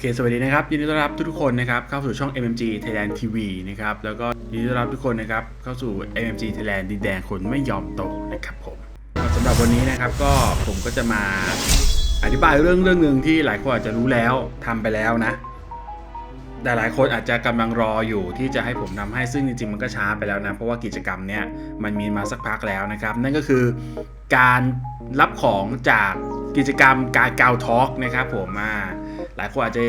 โอเค สวัสดีนะครับ ยินดีต้อนรับทุกๆคนนะครับ เข้าสู่ช่อง MMG Thailand TV นะครับ แล้วก็ยินดีต้อนรับทุกคนนะครับ เข้าสู่ MMG Thailand ดินแดนคนไม่ยอมตกนะครับผมสำหรับวันนี้นะครับก็ผมก็จะมาอธิบายเรื่องเรื่องหนึ่งที่หลายคนอาจจะรู้แล้วทำไปแล้วนะ แต่หลายคนอาจจะกำลังรออยู่ที่จะให้ผมทำให้ซึ่งจริงๆมันก็ช้าไปแล้วนะ เพราะว่ากิจกรรมเนี้ยมันมีมาสักพักแล้วนะครับ นั่นก็คือการรับของจากกิจกรรมการกาทอล์กนะครับผมอ่า ลายคนอาจจะ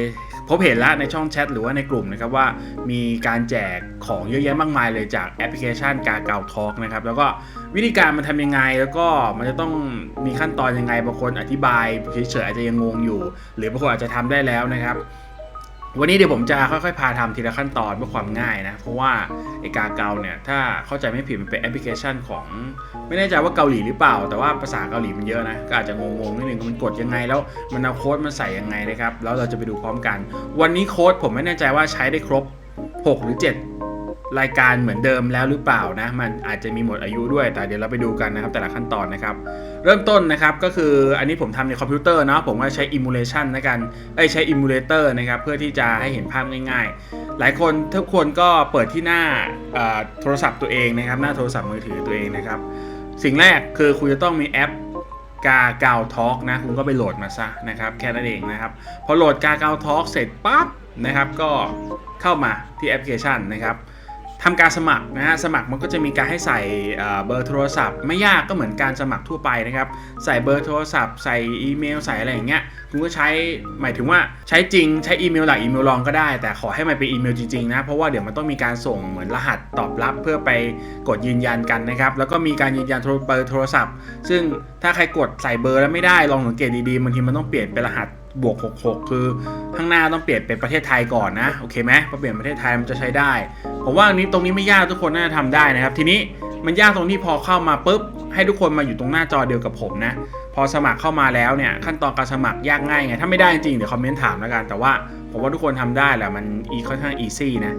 พบเห็นแล้วในช่องแชทหรือว่าในกลุ่มนะครับว่ามีการแจกของเยอะแยะมากมายเลยจากแอปพลิเคชันการกาทอล์กนะครับแล้วก็วิธีการมันทำยังไง แล้วก็มันจะต้องมีขั้นตอนยังไงบางคนอธิบายเฉยๆอาจจะยังงงอยู่ หรือบางคนอาจจะทำได้แล้วนะครับ วันนี้เดี๋ยวผมจะค่อยๆ พาทำทีละขั้นตอนเพื่อความง่ายนะ เพราะว่าไอกาเกาเนี่ย ถ้าเข้าใจไม่ผิดมันเป็นแอปพลิเคชันของ ไม่แน่ใจว่าเกาหลีหรือเปล่า แต่ว่าภาษาเกาหลีมันเยอะนะ ก็อาจจะงงๆนิดนึงมันกดยังไงแล้วมันเอาโค้ดมาใส่ยังไงนะครับ แล้วเราจะไปดูพร้อมกัน วันนี้โค้ดผมไม่แน่ใจว่าใช้ได้ครบ 6 หรือ 7 รายการเหมือนเดิมแล้วหรือเปล่านะ มันอาจจะมีหมดอายุด้วย แต่เดี๋ยวเราไปดูกันนะครับ แต่ละขั้นตอนนะครับ เริ่มต้นนะครับก็คืออันนี้ผมทำในคอมพิวเตอร์เนาะผมก็ใช้ emulation นะกันเอ้ยใช้ emulator นะครับ เพื่อที่จะให้เห็นภาพง่าย ๆ หลายคนทุกคนก็เปิดที่หน้าโทรศัพท์ตัวเองนะครับ หน้าโทรศัพท์มือถือตัวเองนะครับ สิ่งแรกคือคุณจะต้องมีแอปกาเกาทอล์กนะคุณก็ไปโหลดมาซะนะครับแค่นั้นเองนะครับ พอโหลดกาเกาทอล์กเสร็จปั๊บนะครับ ก็เข้ามาที่แอปพลิเคชันนะครับ ทำการสมัครนะฮะสมัครมันก็จะมีการให้ใส่เอ่อเบอร์โทรศัพท์ ไม่ยากก็เหมือนการสมัครทั่วไปนะครับ ใส่เบอร์โทรศัพท์ ใส่อีเมลใส่อะไรอย่างเงี้ยคุณก็ใช้หมายถึงว่าใช้จริงใช้อีเมลหลักอีเมลรองก็ได้ แต่ขอให้มันเป็นอีเมลจริงๆนะเพราะว่าเดี๋ยวมันต้องมีการส่งเหมือนรหัสตอบรับเพื่อไปกดยืนยันกันนะครับแล้วก็มีการยืนยันโทรเบอร์โทรศัพท์ ซึ่งถ้าใครกดใส่เบอร์แล้วไม่ได้ลองสังเกตดีๆบางทีมันต้องเปลี่ยนเป็นรหัสบวก 66 คือข้างหน้าต้องเปลี่ยนเป็นประเทศไทยก่อนนะ โอเคไหมพอเปลี่ยนประเทศไทยมันจะใช้ได้ ผมว่าอันนี้ตรงนี้ไม่ยากทุกคนน่าจะทำได้นะครับ ทีนี้มันยากตรงที่พอเข้ามาปุ๊บให้ทุกคนมาอยู่ตรงหน้าจอเดียวกับผมนะ พอสมัครเข้ามาแล้วเนี่ยขั้นตอนการสมัครยากง่ายไง ถ้าไม่ได้จริงเดี๋ยวคอมเมนต์ถามแล้วกัน แต่ว่าผมว่าทุกคนทำได้แหละมันอีค่อนข้างอีซี่นะ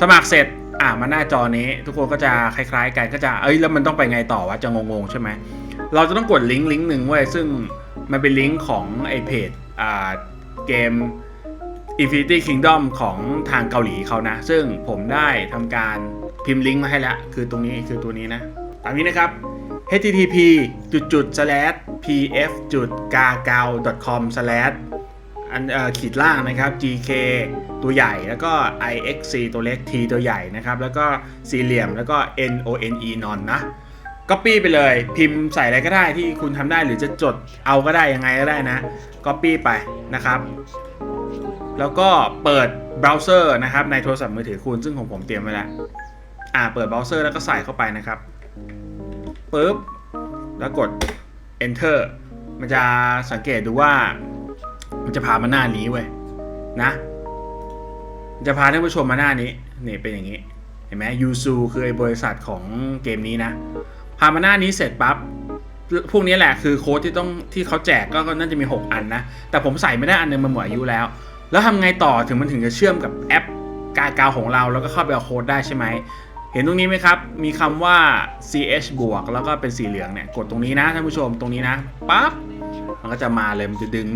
สมัครเสร็จอะมาหน้าจอนี้ ทุกคนก็จะคล้ายๆกันก็จะเอ้ยแล้วมันต้องไปไงต่อวะจะงงๆใช่ไหมเราจะต้องกดลิงก์ลิงก์หนึ่งเว้ยซึ่งมันเป็นลิงก์ของไอเพจอ่าเกม Infinity Kingdom ของทางเกาหลีเขานะ ซึ่งผมได้ทำการพิมพ์ลิงก์มาให้แล้ว คือตรงนี้คือตัวนี้นะตามนี้นะครับ http จุดจุด slash pf จุด g a g a o com slash อันเออขีดล่างนะครับ gk ตัวใหญ่แล้วก็ ixc ตัวเล็ก t ตัวใหญ่นะครับ แล้วก็สี่เหลี่ยมแล้วก็ none non นะ Copy ไปเลยพิมพ์ใส่อะไรก็ได้ที่คุณทำได้หรือจะจดเอาก็ได้ยังไงก็ได้นะ Copy ไปนะครับ แล้วก็เปิดเบราว์เซอร์นะครับในโทรศัพท์มือถือคุณซึ่งของผมเตรียมไว้แล้วอ่าเปิดเบราว์เซอร์แล้วก็ใส่เข้าไปนะครับปุ๊บแล้วกด enter มันจะสังเกตดูว่า มันจะพามาหน้านี้เว้ยนะมันจะพาท่านผู้ชมมาหน้านี้นี่เป็นอย่างนี้เห็นไหมยูซูคือไอ้บริษัทของเกมนี้นะพามาหน้านี้เสร็จปั๊บพวกนี้แหละคือโค้ดที่ต้องที่เขาแจกก็น่าจะมี 6 อันนะ แต่ผมใส่ไม่ได้อันหนึงมันหมดอายุแล้ว แล้วทำไงต่อถึงมันถึงจะเชื่อมกับแอปกากาวของเราแล้วก็เข้าไปเอาโค้ดได้ใช่ไหม เห็นตรงนี้ไหมครับ มีคำว่า ch บวกแล้วก็เป็นสีเหลืองเนี่ย กดตรงนี้นะท่านผู้ชมตรงนี้นะปั๊บมันก็จะมาเลยมันจะดึง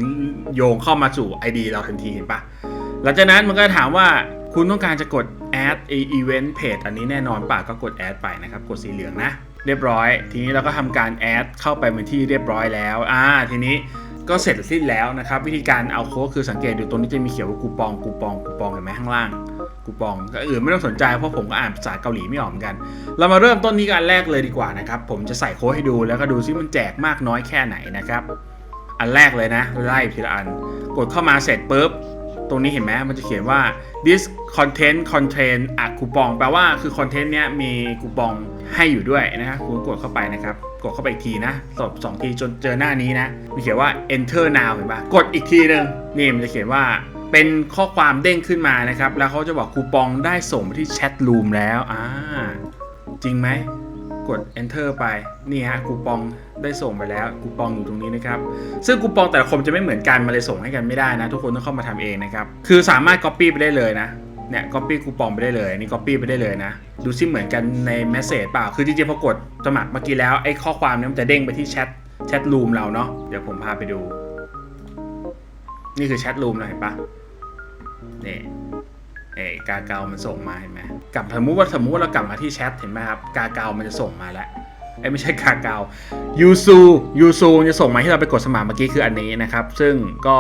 โยงเข้ามาสู่ ID เราทันทีเห็นปะหลังจากนั้นมันก็ถามว่าคุณต้องการจะกด add event page อันนี้แน่นอนป่ะก็กด add ไปนะครับ กดสีเหลืองนะ เรียบร้อย ทีนี้เราก็ทำการ add เข้าไปเป็นที่เรียบร้อยแล้ว อ่า ทีนี้ ก็เสร็จสิ้นแล้วนะครับ วิธีการเอาโค้ดคือสังเกตดูตรงนี้จะมีเขียนว่าคูปองคูปองคูปองเห็นไหมข้างล่างคูปองก็อื่นไม่ต้องสนใจเพราะผมก็อ่านภาษาเกาหลีไม่ออกเหมือนกัน เรามาเริ่มต้นที่การแรกเลยดีกว่านะครับ ผมจะใส่โค้ดให้ดูแล้วก็ดูซิมันแจกมากน้อยแค่ไหนนะครับ อันแรกเลยนะ ไล่ทีละอัน กดเข้ามาเสร็จปุ๊บตรงนี้เห็นไหมมันจะเขียนว่า this content contain a coupon แปลว่าคือคอนเทนต์เนี้ยมีคูปองให้อยู่ด้วยนะครับคุณกดเข้าไปนะครับ ดเข้าไปอีกทีนะตบสองทีจนเจอหน้านี้นะมีเขียนว่า enter now เห็นปะกดอีกทีหนึ่งนี่มันจะเขียนว่าเป็นข้อความเด้งขึ้นมานะครับ แล้วเขาจะบอกคูปองได้ส่งไปที่แชทรูมแล้วอ่าจริงไหมกด enter ไป นี่ฮะคูปองได้ส่งไปแล้วคูปองอยู่ตรงนี้นะครับ ซึ่งคูปองแต่ละคนจะไม่เหมือนกันมาเลยส่งให้กันไม่ได้นะ ทุกคนต้องเข้ามาทำเองนะครับ คือสามารถ copy ไปได้เลยนะ เนี่ย copy คูปองไปได้เลยอันนี่ copy ไปได้เลยนะ ดูซิเหมือนกันใน message เปล่า คือจริงๆพอกดสมัครเมื่อกี้แล้วไอ้ข้อความเนี้มันจะเด้งไปที่แชทแชทรูมเราเนาะเดี๋ยวผมพาไปดู นี่คือแชทรูมนะเห็นปะนี่เอ้กาเกามันส่งมาเห็นไหมกลับสมมติว่าสมมติว่าเรากลับมาที่แชทเห็นไหมครับกาเกามันจะส่งมาแล้วไอ้ไม่ใช่กาเกายูซูยูซูจะส่งมาที่เราไปกดสมัครเมื่อกี้คืออันนี้นะครับ ซึ่งก็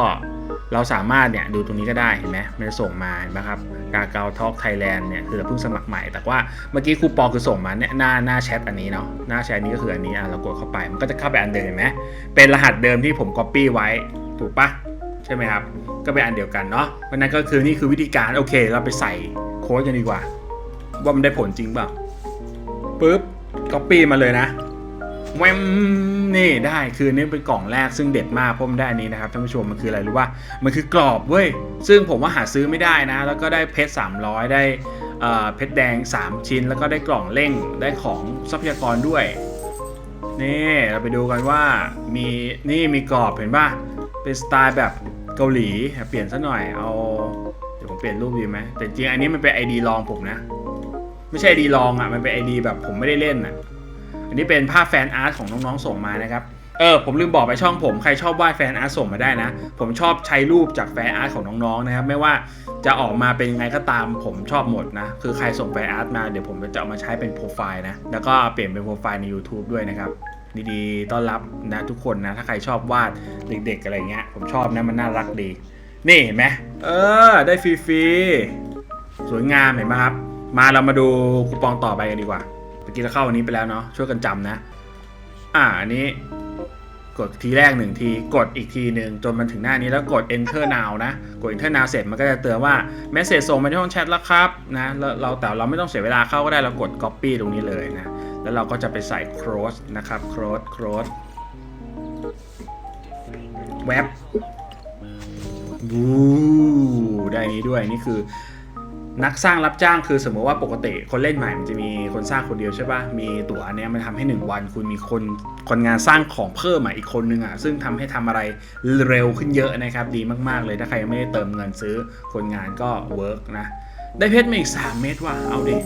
เราสามารถเนี่ยดูตรงนี้ก็ได้เห็นไหมมันจะส่งมาเห็นไหมครับกาเกาทอล์กไทยแลนด์เนี่ยคือเราเพิ่งสมัครใหม่ แต่ว่าเมื่อกี้ครูปอคือส่งมาเนี่ยหน้าหน้าแชทอันนี้เนาะหน้าแชทนี้ก็คืออันนี้อะเรากดเข้าไปมันก็จะเข้าไปอันเดิมเห็นไหมเป็นรหัสเดิมที่ผม Copy ไว้ถูกปะใช่ไหมครับ ก็เป็นอันเดียวกันเนาะวันนั้นก็คือนี่คือวิธีการโอเค เราไปใส่โค้ดกันดีกว่า ว่ามันได้ผลจริงเปล่าปุ๊บก็ปีมาเลยนะ แวมนี่ได้คือนี่เป็นกล่องแรกซึ่งเด็ดมากเพราะมันได้อันนี้นะครับท่านผู้ชมมันคืออะไรรู้ว่ามันคือกรอบเว้ยซึ่งผมว่าหาซื้อไม่ได้นะ แล้วก็ได้เพชร300 ได้เอ่อเพชรแดง 3 ชิ้น แล้วก็ได้กล่องเร่งได้ของทรัพยากรด้วยนี่เราไปดูกันว่ามีนี่มีกรอบเห็นป่ะเป็นสไตล์แบบเกาหลีเปลี่ยนซะหน่อยเอาเดี๋ยวผมเปลี่ยนรูปดีไหมแต่จริงอันนี้มันเป็น ID ลองผมนะ ไม่ใช่ ID ลองอะมันเป็น ID แบบผมไม่ได้เล่นอะ อันนี้เป็นภาพแฟนอาร์ตของน้องๆส่งมานะครับเออผมลืมบอกไปช่องผมใครชอบวาดแฟนอาร์ตส่งมาได้นะ ผมชอบใช้รูปจากแฟนอาร์ตของน้องๆนะครับ ไม่ว่าจะออกมาเป็นยังไงก็ตามผมชอบหมดนะ คือใครส่งแฟนอาร์ตมาเดี๋ยวผมจะเอามาใช้เป็นโปรไฟล์นะ แล้วก็เปลี่ยนเป็นโปรไฟล์ใน YouTube ด้วยนะครับ ดีๆ ต้อนรับนะทุกคนนะ ถ้าใครชอบวาดเด็กๆ อะไรเงี้ย ผมชอบนะมันน่ารักดี นี่เห็นไหมเออ ได้ฟรีๆสวยงามเห็นไหมครับ มาเรามาดูคูปองต่อไปกันดีกว่า กี้เราเข้าอันนี้ไปแล้วเนาะช่วยกันจำนะ อ่าอันนี้ กดทีแรกหนึ่งทีกดอีกทีหนึ่งจนมันถึงหน้านี้แล้วกด enter now นะ กด enter now เสร็จมันก็จะเตือนว่า message ส่งมาที่ห้องแชทแล้วครับนะแล้วเราแต่เราไม่ต้องเสียเวลาเข้าก็ได้เรากด copy ตรงนี้เลยนะ แล้วเราก็จะไปใส่ cross นะครับ cross cross เว็บบูได้นี้ด้วยนี่คือ นักสร้างรับจ้างคือสมมติว่าปกติคนเล่นใหม่มันจะมีคนสร้างคนเดียวใช่ปะมีตั๋วนเนี้ยมันทำให้ 1 วัน คุณมีคนคนงานสร้างของเพิ่มอะอีกคนนึงอะ ซึ่งทำให้ทำอะไรเร็วขึ้นเยอะนะครับ ดีมากๆเลยถ้าใครไม่ได้เติมเงินซื้อคนงานก็เวิร์กนะ ได้เพชรมาอีก 3 เม็ดว่ะเอาดิ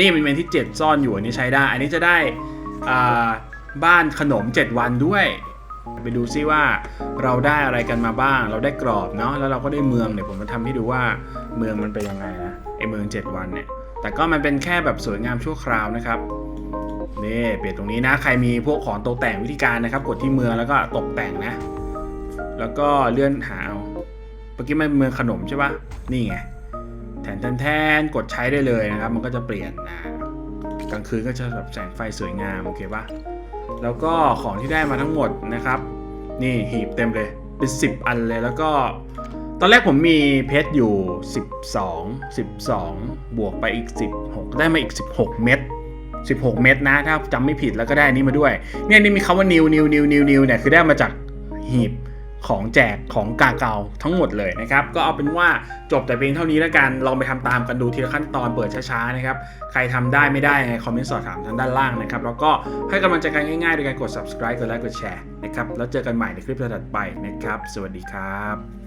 นี่มันเป็นที่ 7 ซ่อนอยู่อันนี้ใช้ได้ อันนี้จะได้บ้านขนม 7 วันด้วย ไปดูซิว่าเราได้อะไรกันมาบ้าง เราได้กรอบเนาะแล้วเราก็ได้เมืองเดี๋ยวผมจะทำให้ดูว่าเมืองมันเป็นยังไงนะไอเมือง 7 วันเนี่ยแต่ก็มันเป็นแค่แบบสวยงามชั่วคราวนะครับนี่เปลี่ยนตรงนี้นะใครมีพวกของตกแต่งวิธีการนะครับ กดที่เมืองแล้วก็ตกแต่งนะ แล้วก็เลื่อนหาเอาเมื่อกี้มันเมืองขนมใช่ปะนี่ไง นแทนแทนกดใช้ได้เลยนะครับ มันก็จะเปลี่ยนนะกลางคืนก็จะแบบแสงไฟสวยงามโอเคปะแล้วก็ของที่ได้มาทั้งหมดนะครับ นี่หีบเต็มเลยเป็น10 อันเลยแล้วก็ ตอนแรกผมมีเพชรอยู่ 12 12 บวกไปอีก 16 ได้มาอีก 16 เม็ด16 เม็ดนะ ถ้าจำไม่ผิดแล้วก็ได้นนี้มาด้วย เนี่ยนี่มีคำว่านิวนิวนิวนิวนิวเนี่ยคือได้มาจากหีบ ของแจกของกาเกาทั้งหมดเลยนะครับ ก็เอาเป็นว่าจบแต่เพียงเท่านี้แล้วกัน ลองไปทำตามกันดูทีละขั้นตอนเปิดช้าๆนะครับ ใครทำได้ไม่ได้ไงคอมเมนต์สอบถามทางด้านล่างนะครับ แล้วก็ให้กำลังใจกันง่ายๆโดยการกด subscribe กดไลค์กดแชร์นะครับ แล้วเจอกันใหม่ในคลิปถัดไปนะครับ สวัสดีครับ